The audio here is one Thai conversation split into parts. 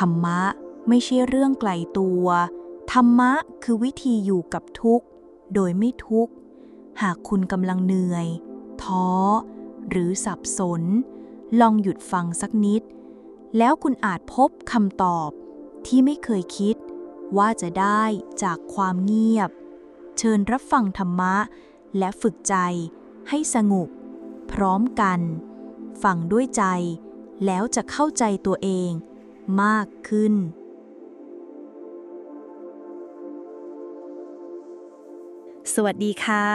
ธรรมะไม่ใช่เรื่องไกลตัว ธรรมะคือวิธีอยู่กับทุกข์ โดยไม่ทุกข์ หากคุณกำลังเหนื่อย ท้อ หรือสับสน ลองหยุดฟังสักนิด แล้วคุณอาจพบคำตอบที่ไม่เคยคิด ว่าจะได้จากความเงียบ เชิญรับฟังธรรมะ และฝึกใจให้สงบพร้อมกัน ฟังด้วยใจแล้วจะเข้าใจตัวเอง มากขึ้น สวัสดีค่ะ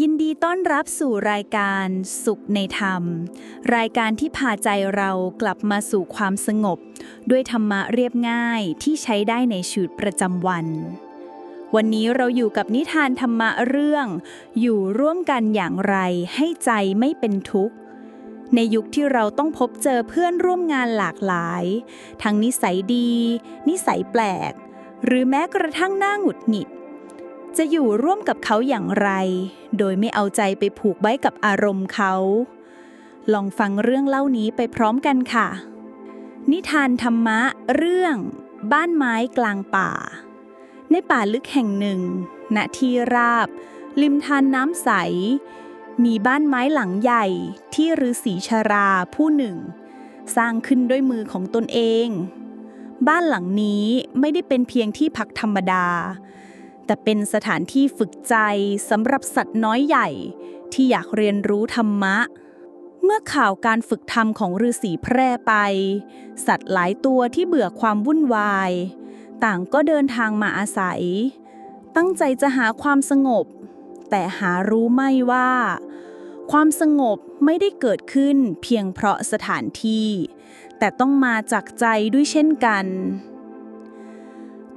ยินดีต้อนรับสู่รายการสุขในธรรม รายการที่พาใจเรากลับมาสู่ความสงบ ด้วยธรรมะเรียบง่ายที่ใช้ได้ในชีวิตประจำวันวันนี้เราอยู่กับนิทานธรรมะเรื่อง อยู่ร่วมกันอย่างไรให้ใจไม่เป็นทุกข์ ในยุคที่เราต้องพบเจอเพื่อนร่วมงานหลากหลาย ทั้งนิสัยดี นิสัยแปลก หรือแม้กระทั่งหน้าหงุดหงิด จะอยู่ร่วมกับเขาอย่างไร โดยไม่เอาใจไปผูกไว้กับอารมณ์เขา ลองฟังเรื่องเล่านี้ไปพร้อมกันค่ะ นิทานธรรมะเรื่อง บ้านไม้กลางป่า ในป่าลึกแห่งหนึ่ง ณที่ราบ ริมทานน้ำใส มีบ้านไม้หลังใหญ่ที่ฤาษีชราผู้หนึ่ง สร้างขึ้นด้วยมือของตนเอง บ้านหลังนี้ไม่ได้เป็นเพียงที่พักธรรมดา แต่เป็นสถานที่ฝึกใจสำหรับสัตว์น้อยใหญ่ที่อยากเรียนรู้ธรรมะ เมื่อข่าวการฝึกธรรมของฤาษีแพร่ไป สัตว์หลายตัวที่เบื่อความวุ่นวาย ต่างก็เดินทางมาอาศัย ตั้งใจจะหาความสงบแต่หารู้ไม่ว่า ความสงบไม่ได้เกิดขึ้นเพียงเพราะสถานที่ แต่ต้องมาจากใจด้วยเช่นกัน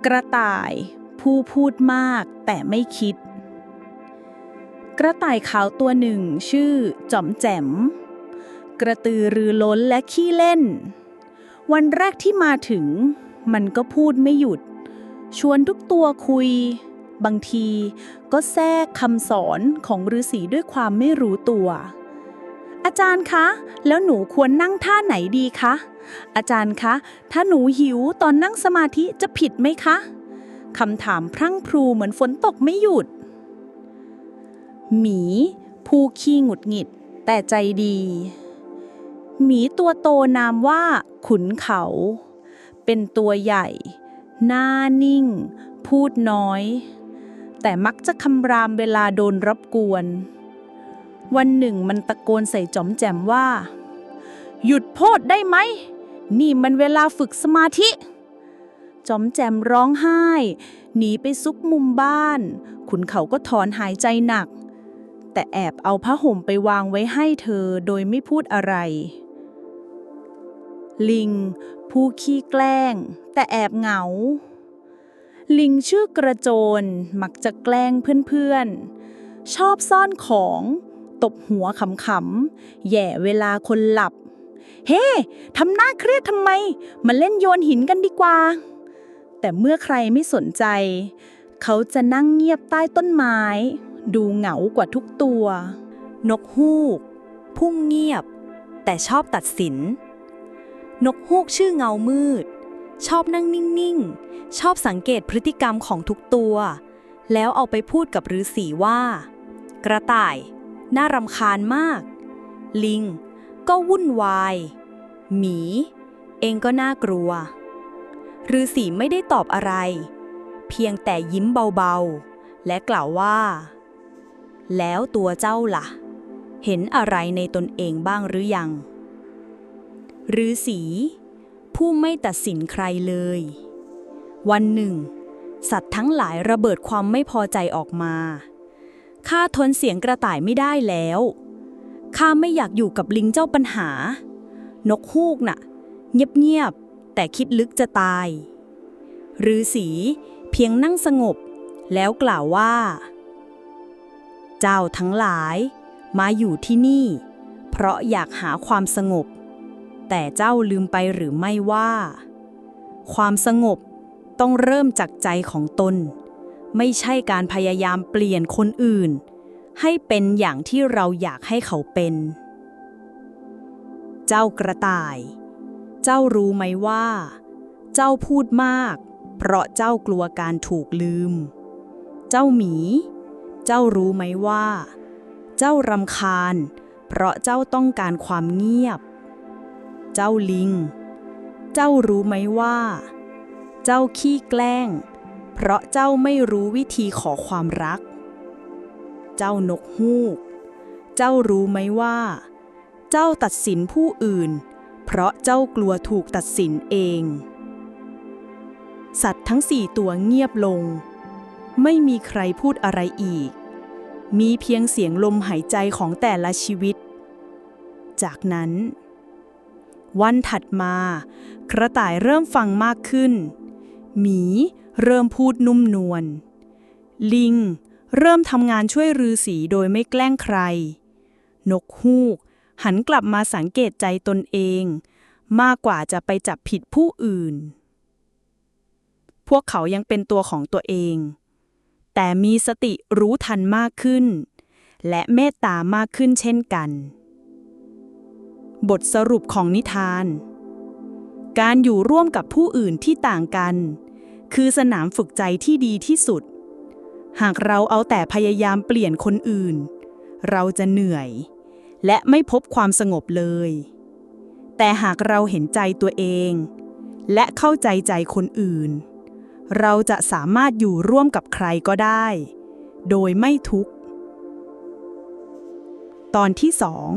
กระต่ายผู้พูดมากแต่ไม่คิด กระต่ายขาวตัวหนึ่งชื่อจอมแจม กระตือรือร้นและขี้เล่น วันแรกที่มาถึง มันก็พูดไม่หยุด ชวนทุกตัวคุย บางทีก็แทรกคำสอนของฤาษีด้วยความไม่รู้ตัว อาจารย์คะ แล้วหนูควรนั่งท่าไหนดีคะ อาจารย์คะ ถ้าหนูหิวตอนนั่งสมาธิจะผิดไหมคะคำถามพรั่งพรูเหมือนฝนตกไม่หยุด หมี ผู้ขี้หงุดหงิด แต่ใจดี หมีตัวโตนามว่าขุนเขา เป็นตัวใหญ่ หน้านิ่ง พูดน้อย แต่มักจะคำรามเวลาโดนรบกวน วันหนึ่งมันตะโกนใส่จอมแจมว่า หยุดโพดได้ไหม นี่มันเวลาฝึกสมาธิ จอมแจมร้องไห้ หนีไปซุกมุมบ้าน ขุนเขาก็ถอนหายใจหนัก แต่แอบเอาผ้าห่มไปวางไว้ให้เธอโดยไม่พูดอะไร ลิง ผู้ขี้แกล้ง แต่แอบเหงา ลิงชื่อกระโจนมักจะแกล้งเพื่อนๆ ชอบซ่อนของ ตบหัวขำๆ แย่เวลาคนหลับ เฮ้ทำหน้าเครียดทำไม มาเล่นโยนหินกันดีกว่า แต่เมื่อใครไม่สนใจ เขาจะนั่งเงียบใต้ต้นไม้ ดูเหงากว่าทุกตัว นกฮูก พุ่งเงียบ แต่ชอบตัดสิน นกฮูกชื่อเงามืด ชอบนั่งนิ่งๆ ชอบสังเกตพฤติกรรมของทุกตัว แล้วเอาไปพูดกับฤาษีว่า กระต่าย น่ารำคาญมาก ลิง ก็วุ่นวาย หมี เองก็น่ากลัวฤาษีไม่ได้ตอบอะไร เพียงแต่ยิ้มเบาๆ และกล่าวว่า แล้วตัวเจ้าล่ะ เห็นอะไรในตนเองบ้างหรือยังฤาษี ผู้ไม่ตัดสินใครเลย วันหนึ่ง สัตว์ทั้งหลายระเบิดความไม่พอใจออกมาข้าทนเสียงกระต่ายไม่ได้แล้วข้าไม่อยากอยู่กับลิงเจ้าปัญหา นกฮูกน่ะ เงียบๆแต่คิดลึกจะตายฤาษีเพียงนั่งสงบ แล้วกล่าวว่า เจ้าทั้งหลาย มาอยู่ที่นี่ เพราะอยากหาความสงบ แต่เจ้าลืมไปหรือไม่ว่า ความสงบต้องเริ่มจากใจของตน ไม่ใช่การพยายามเปลี่ยนคนอื่น ให้เป็นอย่างที่เราอยากให้เขาเป็น เจ้ากระต่าย เจ้ารู้ไหมว่า เจ้าพูดมาก เพราะเจ้ากลัวการถูกลืม เจ้าหมี เจ้ารู้ไหมว่า เจ้ารำคาญ เพราะเจ้าต้องการความเงียบ เจ้าลิง เจ้ารู้ไหมว่า เจ้าขี้แกล้ง เพราะเจ้าไม่รู้วิธีขอความรัก เจ้านกฮูก เจ้ารู้ไหมว่า เจ้าตัดสินผู้อื่น เพราะเจ้ากลัวถูกตัดสินเอง สัตว์ทั้งสี่ตัวเงียบลง ไม่มีใครพูดอะไรอีก มีเพียงเสียงลมหายใจของแต่ละชีวิตจากนั้น วันถัดมา กระต่ายเริ่มฟังมากขึ้น หมีเริ่มพูดนุ่มนวล ลิง เริ่มทำงานช่วยฤาษีโดยไม่แกล้งใคร นกฮูก หันกลับมาสังเกตใจตนเอง มากกว่าจะไปจับผิดผู้อื่น พวกเขายังเป็นตัวของตัวเอง แต่มีสติรู้ทันมากขึ้น และเมตตามากขึ้นเช่นกัน บทสรุปของนิทาน การอยู่ร่วมกับผู้อื่นที่ต่างกัน คือสนามฝึกใจที่ดีที่สุด หากเราเอาแต่พยายามเปลี่ยนคนอื่น เราจะเหนื่อย และไม่พบความสงบเลย แต่หากเราเห็นใจตัวเอง และเข้าใจใจคนอื่น เราจะสามารถอยู่ร่วมกับใครก็ได้ โดยไม่ทุกข์ ตอนที่สอง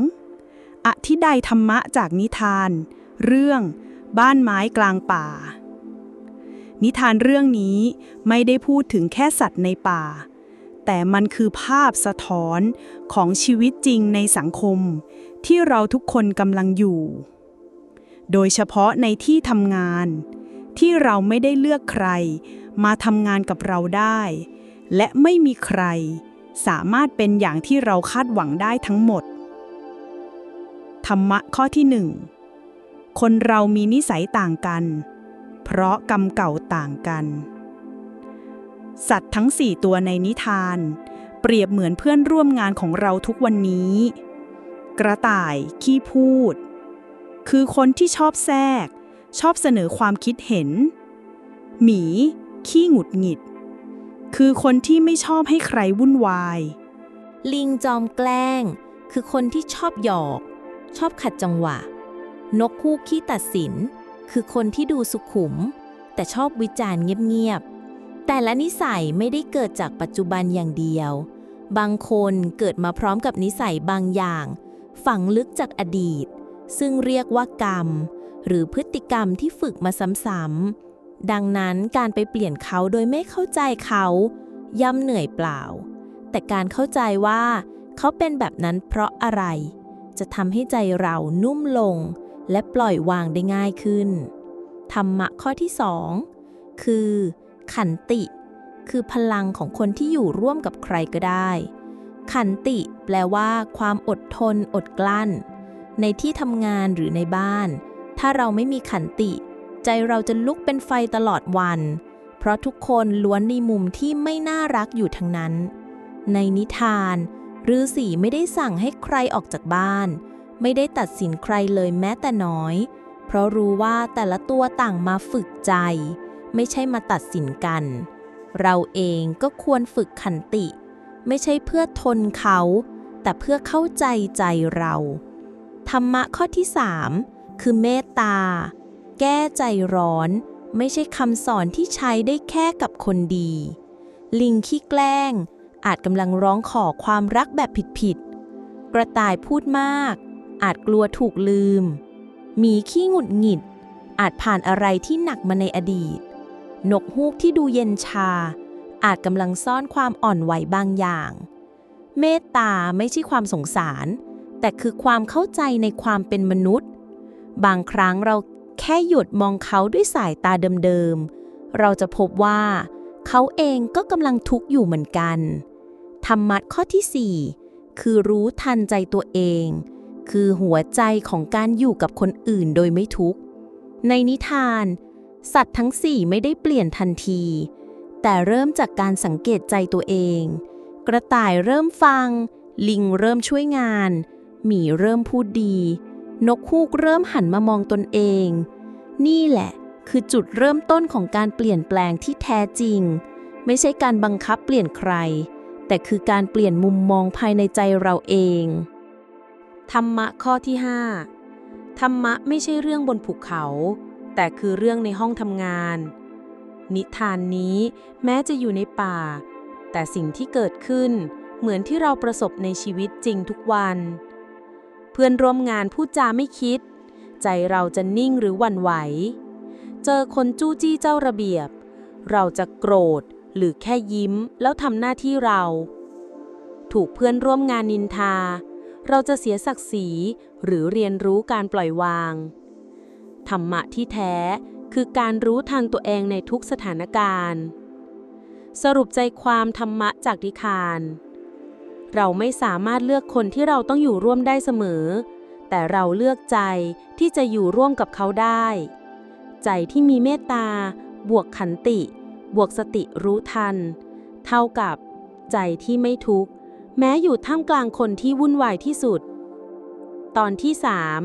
อธิดธรรมะจากนิทาน เรื่อง บ้านไม้กลางป่า นิทานเรื่องนี้ไม่ได้พูดถึงแค่สัตว์ในป่า แต่มันคือภาพสะท้อนของชีวิตจริงในสังคม ที่เราทุกคนกำลังอยู่ โดยเฉพาะในที่ทำงาน ที่เราไม่ได้เลือกใคร มาทำงานกับเราได้ และไม่มีใคร สามารถเป็นอย่างที่เราคาดหวังได้ทั้งหมด ธรรมะข้อที่หนึ่งคนเรามีนิสัยต่างกัน เพราะกรรมเก่าต่างกัน สัตว์ทั้งสี่ตัวในนิทาน เปรียบเหมือนเพื่อนร่วมงานของเราทุกวันนี้ กระต่ายขี้พูด คือคนที่ชอบแทรก ชอบเสนอความคิดเห็น หมี ขี้หงุดหงิด คือคนที่ไม่ชอบให้ใครวุ่นวาย ลิงจอมแกล้ง คือคนที่ชอบหยอก ชอบขัดจังหวะ นกคู่ขี้ตัดสิน คือคนที่ดูสุขุม แต่ชอบวิจารณ์เงียบๆ แต่ละนิสัยไม่ได้เกิดจากปัจจุบันอย่างเดียว บางคนเกิดมาพร้อมกับนิสัยบางอย่าง ฝังลึกจากอดีต ซึ่งเรียกว่ากรรม หรือพฤติกรรมที่ฝึกมาซ้ำๆ ดังนั้นการไปเปลี่ยนเขาโดยไม่เข้าใจเขา ย่ำเหนื่อยเปล่า แต่การเข้าใจว่าเขาเป็นแบบนั้นเพราะอะไร จะทำให้ใจเรานุ่มลง และปล่อยวางได้ง่ายขึ้น ธรรมะข้อที่สองคือ ขันติ คือพลังของคนที่อยู่ร่วมกับใครก็ได้ ขันติแปลว่า ความอดทน อดกลั้น ในที่ทำงานหรือในบ้าน ถ้าเราไม่มีขันติ ใจเราจะลุกเป็นไฟตลอดวัน เพราะทุกคนล้วนในมุมที่ไม่น่ารักอยู่ทั้งนั้น ในนิทาน ฤาษีไม่ได้สั่งให้ใครออกจากบ้าน ไม่ได้ตัดสินใครเลยแม้แต่น้อย เพราะรู้ว่าแต่ละตัวต่างมาฝึกใจ ไม่ใช่มาตัดสินกัน เราเองก็ควรฝึกขันติ ไม่ใช่เพื่อทนเขา แต่เพื่อเข้าใจใจเรา ธรรมะข้อที่3คือเมตตา แก้ใจร้อน ไม่ใช่คำสอนที่ใช้ได้แค่กับคนดี ลิงขี้แกล้ง อาจกำลังร้องขอความรักแบบผิดๆ กระต่ายพูดมาก อาจกลัวถูกลืม มีขี้หงุดหงิด อาจผ่านอะไรที่หนักมาในอดีต นกฮูกที่ดูเย็นชา อาจกำลังซ่อนความอ่อนไหวบางอย่าง เมตตาไม่ใช่ความสงสาร แต่คือความเข้าใจในความเป็นมนุษย์ บางครั้งเราแค่หยุดมองเขาด้วยสายตาเดิมๆ เราจะพบว่าเขาเองก็กำลังทุกข์อยู่เหมือนกัน ธรรมะข้อที่ 4 คือรู้ทันใจตัวเอง คือหัวใจของการอยู่กับคนอื่นโดยไม่ทุกข์ ในนิทาน สัตว์ทั้งสี่ไม่ได้เปลี่ยนทันที แต่เริ่มจากการสังเกตใจตัวเอง กระต่ายเริ่มฟัง ลิงเริ่มช่วยงาน หมีเริ่มพูดดี นกฮูกเริ่มหันมามองตนเอง นี่แหละคือจุดเริ่มต้นของการเปลี่ยนแปลงที่แท้จริง ไม่ใช่การบังคับเปลี่ยนใคร แต่คือการเปลี่ยนมุมมองภายในใจเราเอง ธรรมะข้อที่ 5 ธรรมะไม่ใช่เรื่องบนภูเขา แต่คือเรื่องในห้องทำงาน นิทานนี้แม้จะอยู่ในป่า แต่สิ่งที่เกิดขึ้นเหมือนที่เราประสบในชีวิตจริงทุกวัน เพื่อนร่วมงานพูดจาไม่คิด ใจเราจะนิ่งหรือหวั่นไหว เจอคนจู้จี้เจ้าระเบียบ เราจะโกรธ หรือแค่ยิ้มแล้วทำหน้าที่เรา ถูกเพื่อนร่วมงานนินทา เราจะเสียศักดิ์ศรีหรือเรียนรู้การปล่อยวาง ธรรมะที่แท้คือการรู้ทันตัวเองในทุกสถานการณ์ สรุปใจความธรรมะจากนิคานเราไม่สามารถเลือกคนที่เราต้องอยู่ร่วมได้เสมอ แต่เราเลือกใจที่จะอยู่ร่วมกับเขาได้ ใจที่มีเมตตา บวกขันติ บวกสติรู้ทัน เท่ากับใจที่ไม่ทุกข์ แม้อยู่ท่ามกลางคนที่วุ่นวายที่สุด ตอนที่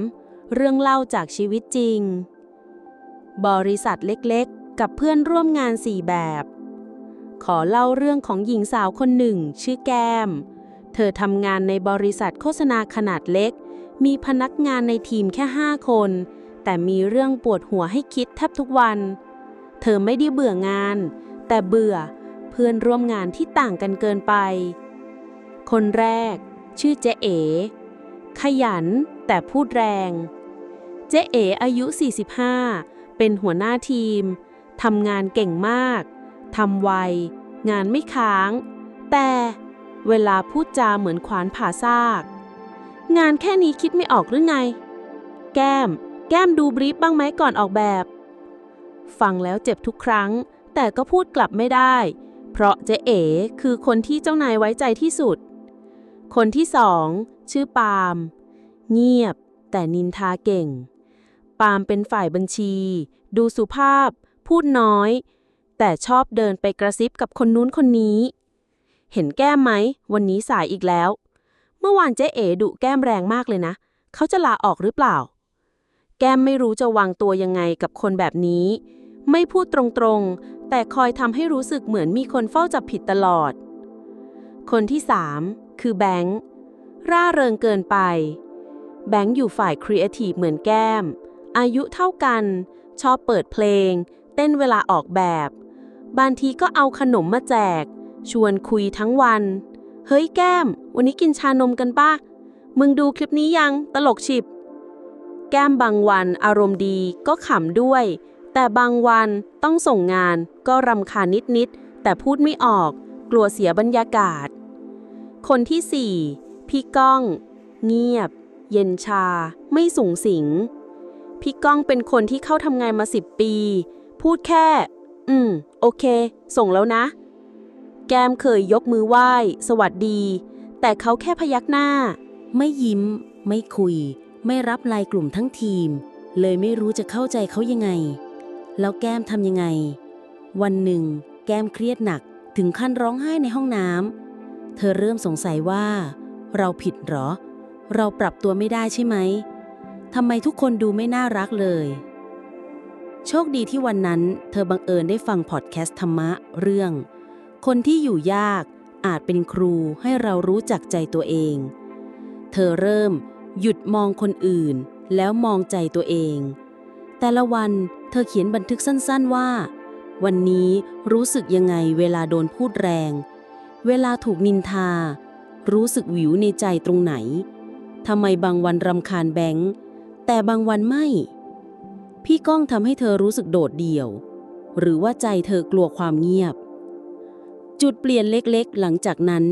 3 เรื่องเล่าจากชีวิตจริง บริษัทเล็กๆ กับเพื่อนร่วมงานสี่แบบ ขอเล่าเรื่องของหญิงสาวคนหนึ่ง ชื่อแก้ม เธอทำงานในบริษัทโฆษณาขนาดเล็ก มีพนักงานในทีมแค่ 5 คน แต่มีเรื่องปวดหัวให้คิดแทบทุกวันเเธอไม่ได้เบื่องาน แต่เบื่อเพื่อนร่วมงานที่ต่างกันเกินไป คนแรก ชื่อเจ๊เอ๋ ขยันแต่พูดแรง เจ๊เอ๋อายุ 45 เป็นหัวหน้าทีมทำงานเก่งมากทำไว งานไม่ค้าง แต่เวลาพูดจาเหมือนขวานผ่าซาก งานแค่นี้คิดไม่ออกหรือไง แก้ม แก้มดูบรีฟบ้างไหมก่อนออกแบบ ฟังแล้วเจ็บทุกครั้ง แต่ก็พูดกลับไม่ได้ เพราะเจ๊เอ๋คือคนที่เจ้านายไว้ใจที่สุด คนที่สองชื่อปาล์มเงียบ แต่นินทาเก่ง ปาล์มเป็นฝ่ายบัญชี ดูสุภาพ พูดน้อย แต่ชอบเดินไปกระซิบกับคนนู้นคนนี้ เห็นแก้มไหม วันนี้สายอีกแล้ว เมื่อวานเจ๊เอ๋ดุแก้มแรงมากเลยนะ เขาจะลาออกหรือเปล่า แก้มไม่รู้จะวางตัวยังไงกับคนแบบนี้ ไม่พูดตรงๆ แต่คอยทำให้รู้สึกเหมือนมีคนเฝ้าจับผิดตลอด คนที่สามคือแบงค์ร่าเริงเกินไป แบงค์อยู่ฝ่ายครีเอทีฟเหมือนแก้ม อายุเท่ากัน ชอบเปิดเพลง เต้นเวลาออกแบบ บางทีก็เอาขนมมาแจก ชวนคุยทั้งวัน เฮ้ยแก้ม วันนี้กินชานมกันปะมึงดูคลิปนี้ยังตลกฉิบ แก้มบางวันอารมณ์ดีก็ขำด้วย แต่บางวันต้องส่งงานก็รำคาญนิดๆ แต่พูดไม่ออก กลัวเสียบรรยากาศ คนที่สี่พี่ก้อง เงียบ เย็นชา ไม่สูงสิง พี่ก้องเป็นคนที่เข้าทำงานมาสิบปี พูดแค่ อืม โอเค ส่งแล้วนะ แก้มเคยยกมือไหว้ สวัสดี แต่เขาแค่พยักหน้า ไม่ยิ้ม ไม่คุย ไม่รับไลน์กลุ่มทั้งทีม เลยไม่รู้จะเข้าใจเขายังไง แล้วแก้มทำยังไง วันหนึ่ง แก้มเครียดหนักถึงขั้นร้องไห้ในห้องน้ำเธอเริ่มสงสัยว่า เราผิดหรอ เราปรับตัวไม่ได้ใช่ไหมทำไมทุกคนดูไม่น่ารักเลย โชคดีที่วันนั้นเธอบังเอิญได้ฟังพอดแคสต์ธรรมะเรื่อง คนที่อยู่ยากอาจเป็นครูให้เรารู้จักใจตัวเอง เธอเริ่มหยุดมองคนอื่นแล้วมองใจตัวเอง แต่ละวัน เธอเขียนบันทึกสั้นๆว่า วันนี้รู้สึกยังไงเวลาโดนพูดแรง เวลาถูกนินทา รู้สึกหวิวในใจตรงไหนทำไมบางวันรำคาญแบงค์แต่บางวันไม่ พี่ก้องทำให้เธอรู้สึกโดดเดี่ยว หรือว่าใจเธอกลัวความเงียบ จุดเปลี่ยนเล็กๆ หลังจากนั้น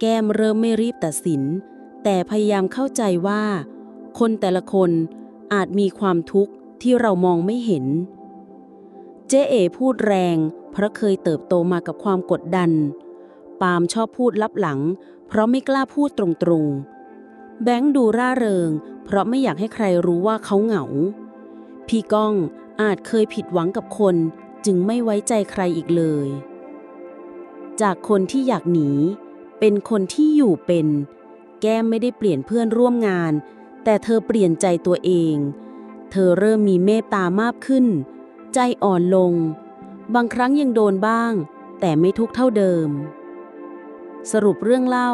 แก้มเริ่มไม่รีบตัดสิน แต่พยายามเข้าใจว่า คนแต่ละคนอาจมีความทุกข์ ที่เรามองไม่เห็น เจ๊เอพูดแรง เพราะเคยเติบโตมากับความกดดัน ปาล์มชอบพูดลับหลัง เพราะไม่กล้าพูดตรงๆ แบงค์ดูร่าเริง เพราะไม่อยากให้ใครรู้ว่าเขาเหงา พี่ก้องอาจเคยผิดหวังกับคน จึงไม่ไว้ใจใครอีกเลย จากคนที่อยากหนี เป็นคนที่อยู่เป็น แก้มไม่ได้เปลี่ยนเพื่อนร่วมงาน แต่เธอเปลี่ยนใจตัวเอง เธอเริ่มมีเมตตามากขึ้น ใจอ่อนลง บางครั้งยังโดนบ้าง แต่ไม่ทุกเท่าเดิม สรุปเรื่องเล่า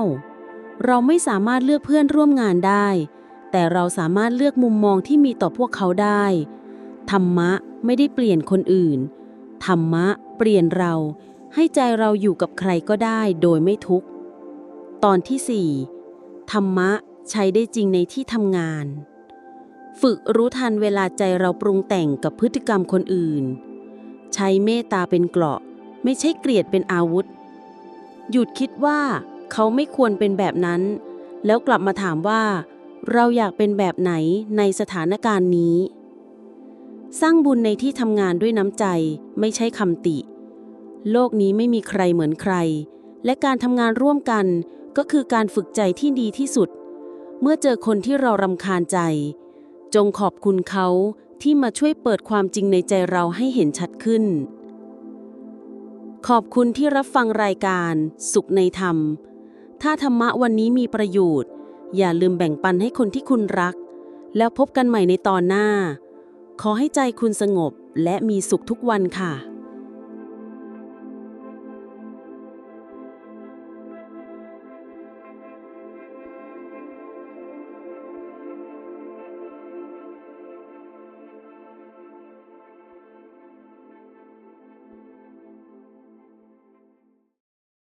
เราไม่สามารถเลือกเพื่อนร่วมงานได้ แต่เราสามารถเลือกมุมมองที่มีต่อพวกเขาได้ ธรรมะไม่ได้เปลี่ยนคนอื่น ธรรมะเปลี่ยนเรา ให้ใจเราอยู่กับใครก็ได้โดยไม่ทุกข์ ตอนที่ 4 ธรรมะใช้ได้จริงในที่ทำงาน ฝึกรู้ทันเวลาใจเราปรุงแต่งกับพฤติกรรมคนอื่น ใช้เมตตาเป็นเกราะ ไม่ใช่เกลียดเป็นอาวุธ หยุดคิดว่าเขาไม่ควรเป็นแบบนั้น แล้วกลับมาถามว่า เราอยากเป็นแบบไหนในสถานการณ์นี้ สร้างบุญในที่ทำงานด้วยน้ำใจไม่ใช่คำติ โลกนี้ไม่มีใครเหมือนใคร และการทำงานร่วมกันก็คือการฝึกใจที่ดีที่สุด เมื่อเจอคนที่เรารำคาญใจ จงขอบคุณเขาที่มาช่วยเปิดความจริงในใจเราให้เห็นชัดขึ้น ขอบคุณที่รับฟังรายการ สุขในธรรม ถ้าธรรมะวันนี้มีประโยชน์ อย่าลืมแบ่งปันให้คนที่คุณรัก แล้วพบกันใหม่ในตอนหน้า ขอให้ใจคุณสงบและมีสุขทุกวันค่ะ